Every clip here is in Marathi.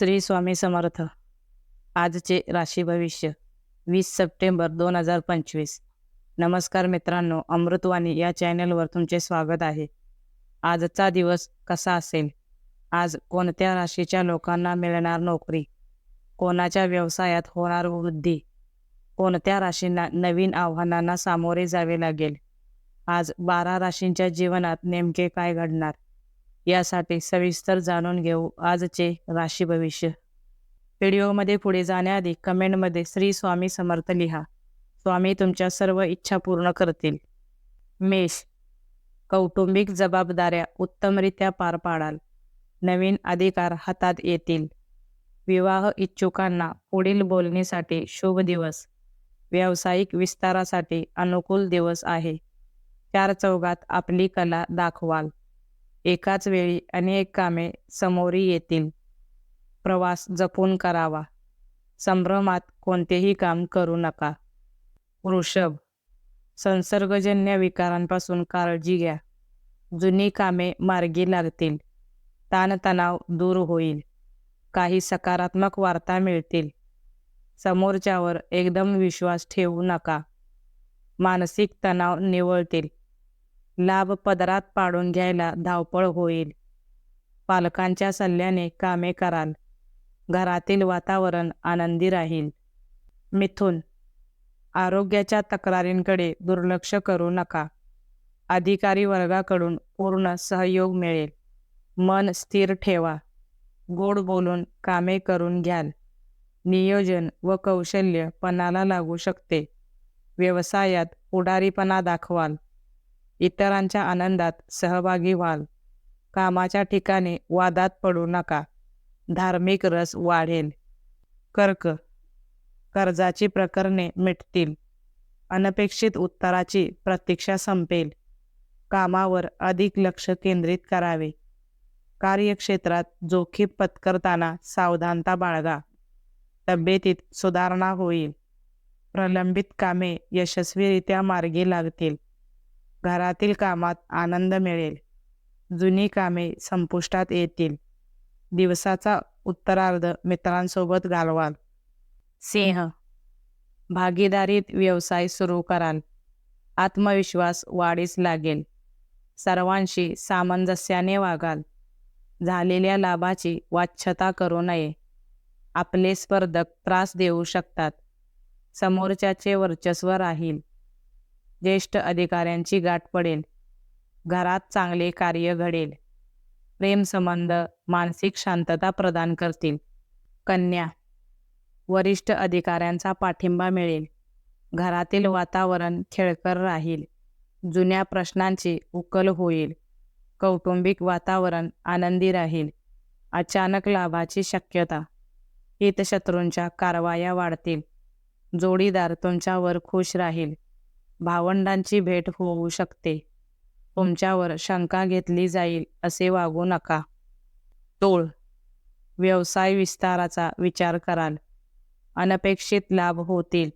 श्री स्वामी समर्थ. आजचे राशी भविष्य वीस सप्टेंबर दोन हजार पंचवीस. नमस्कार मित्रांनो अमृतवाणी या चॅनलवर तुमचे स्वागत आहे. आजचा दिवस कसा असेल? आज कोणत्या राशीच्या लोकांना मिळणार नोकरी? कोणाच्या व्यवसायात होणार वृद्धी? कोणत्या राशींना नवीन आव्हानांना सामोरे जावे लागेल? आज बारा राशींच्या जीवनात नेमके काय घडणार? यासाठी सविस्तर जाणून घेऊ आजचे राशी भविष्य. व्हिडिओमध्ये पुढे जाण्याआधी कमेंटमध्ये श्री स्वामी समर्थ लिहा. स्वामी तुमच्या सर्व इच्छा पूर्ण करतील. मेष. कौटुंबिक जबाबदाऱ्या उत्तमरित्या पार पाडाल. नवीन अधिकार हातात येतील. विवाह इच्छुकांना पुढील बोलणीसाठी शुभ दिवस. व्यावसायिक विस्तारासाठी अनुकूल दिवस आहे. चार चौघात आपली कला दाखवाल. एकाच वेळी अनेक कामे समोरी येतील. प्रवास जपून करावा. संभ्रमात कोणतेही काम करू नका. वृषभ संसर्गजन्य विकारांपासून काळजी घ्या. जुनी कामे मार्गी लागतील. ताणतणाव दूर होईल. काही सकारात्मक वार्ता मिळतील. समोरच्यावर एकदम विश्वास ठेवू नका. मानसिक तणाव निवळतील. लाभ पदरात पाडून घ्यायला धावपळ होईल. पालकांच्या सल्ल्याने कामे कराल. घरातील वातावरण आनंदी राहील. मिथुन आरोग्याच्या तक्रारींकडे दुर्लक्ष करू नका. अधिकारी वर्गाकडून पूर्ण सहयोग मिळेल. मन स्थिर ठेवा. गोड बोलून कामे करून घ्याल. नियोजन व कौशल्य पणाला लागू शकते. व्यवसायात पुढारीपणा दाखवाल. इतरांच्या आनंदात सहभागी व्हाल. कामाच्या ठिकाणी वादात पडू नका. धार्मिक रस वाढेल. कर्क. कर्जाची प्रकरणे मिटतील. अनपेक्षित उत्तराची प्रतीक्षा संपेल. कामावर अधिक लक्ष केंद्रित करावे. कार्यक्षेत्रात जोखीम पत्करताना सावधानता बाळगा. तब्येतीत सुधारणा होईल. प्रलंबित कामे यशस्वीरित्या मार्गी लागतील. घरातील कामात आनंद मिळेल. जुनी कामे संपुष्टात येतील. दिवसाचा उत्तरार्ध मित्रांसोबत घालवाल. सिंह भागीदारीत व्यवसाय सुरू कराल. आत्मविश्वास वाढीस लागेल. सर्वांशी सामंजस्याने वागाल. झालेल्या लाभाची वाच्छता करू नये. आपले स्पर्धक त्रास देऊ शकतात. समोरच्याचे वर्चस्व राहील. ज्येष्ठ अधिकाऱ्यांची गाठ पडेल. घरात चांगले कार्य घडेल. प्रेमसंबंध मानसिक शांतता प्रदान करतील. कन्या वरिष्ठ अधिकाऱ्यांचा पाठिंबा मिळेल. घरातील वातावरण खेळकर राहील. जुन्या प्रश्नांची उकल होईल. कौटुंबिक वातावरण आनंदी राहील. अचानक लाभाची शक्यता. हितशत्रूंच्या कारवाया वाढतील. जोडीदार तुमच्यावर खुश राहील. भावंडांची भेट होऊ शकते. तुमच्यावर शंका घेतली जाईल असे वागू नका. टोळ. व्यवसाय विस्ताराचा विचार कराल. अनपेक्षित लाभ होतील.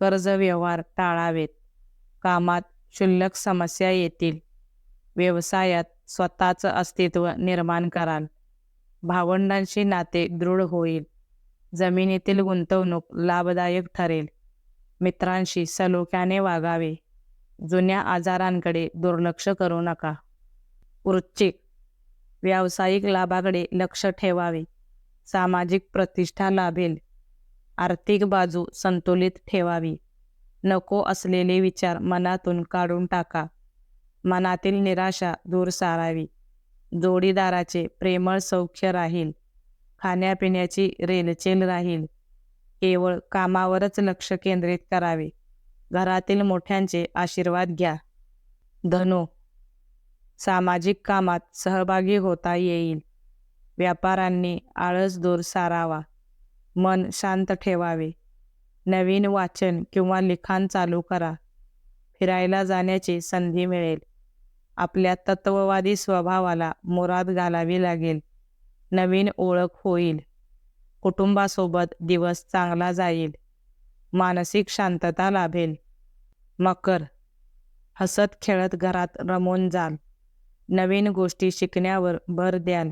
कर्ज व्यवहार टाळावेत. कामात क्षुल्लक समस्या येतील. व्यवसायात स्वतःचं अस्तित्व निर्माण कराल. भावंडांशी नाते दृढ होईल. जमिनीतील गुंतवणूक लाभदायक ठरेल. मित्रांशी सलोख्याने वागावे. जुन्या आजारांकडे दुर्लक्ष करू नका. वृश्चिक व्यावसायिक लाभाकडे लक्ष ठेवावे. सामाजिक प्रतिष्ठा लाभेल. आर्थिक बाजू संतुलित ठेवावी. नको असलेले विचार मनातून काढून टाका. मनातील निराशा दूर सारावी. जोडीदाराचे प्रेमळ सौख्य राहील. खाण्यापिण्याची रेलचेल राहील. केवळ कामावरच लक्ष केंद्रित करावे. घरातील मोठ्यांचे आशीर्वाद घ्या. धनो सामाजिक कामात सहभागी होता येईल. व्यापारांनी आळस दूर सारावा. मन शांत ठेवावे. नवीन वाचन किंवा लिखाण चालू करा. फिरायला जाण्याची संधी मिळेल. आपल्या तत्ववादी स्वभावाला मुराद घालावी लागेल. नवीन ओळख होईल. कुटुंबासोबत दिवस चांगला जाईल. मानसिक शांतता लाभेल. मकर. हसत खेळत घरात रमून जाल. नवीन गोष्टी शिकण्यावर भर द्याल.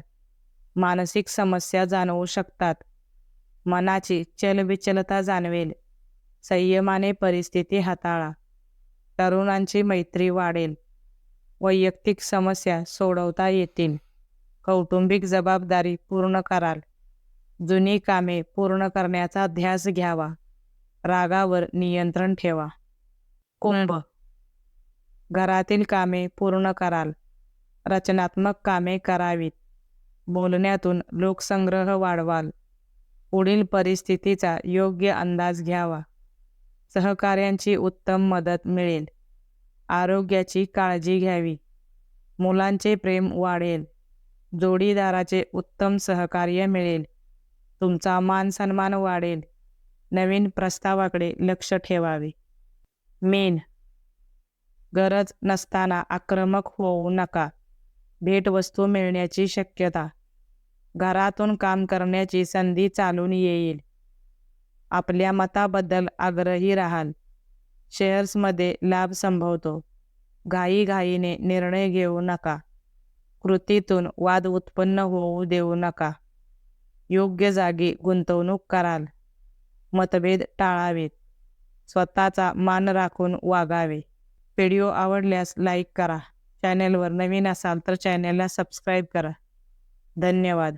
मानसिक समस्या जाणवू शकतात. मनाची चलबिचलता जाणवेल. संयमाने परिस्थिती हाताळा. तरुणांची मैत्री वाढेल. वैयक्तिक समस्या सोडवता येतील. कौटुंबिक जबाबदारी पूर्ण कराल. जुनी कामे पूर्ण करण्याचा ध्यास घ्यावा. रागावर नियंत्रण ठेवा. कुंभ घरातील कामे पूर्ण कराल. रचनात्मक कामे करावीत. बोलण्यातून लोकसंग्रह वाढवाल. पुढील परिस्थितीचा योग्य अंदाज घ्यावा. सहकार्यांची उत्तम मदत मिळेल. आरोग्याची काळजी घ्यावी. मुलांचे प्रेम वाढेल. जोडीदाराचे उत्तम सहकार्य मिळेल. तुमचा मान सन्मान वाढेल. नवीन प्रस्तावाकडे लक्ष ठेवावे. मेन. गरज नसताना आक्रमक होऊ नका. भेटवस्तू मिळण्याची शक्यता. घरातून काम करण्याची संधी चालून येईल. आपल्या मताबद्दल आग्रही राहाल. शेअर्समध्ये लाभ संभवतो. घाईघाईने निर्णय घेऊ नका. कृतीतून वाद उत्पन्न होऊ देऊ नका. योग्य जागी गुंतवणूक कराल. मतभेद टाळावेत. स्वतःचा मान राखून वागावे. व्हिडिओ आवडल्यास लाईक करा. चॅनेलवर नवीन असाल तर चॅनेलला सबस्क्राईब करा. धन्यवाद.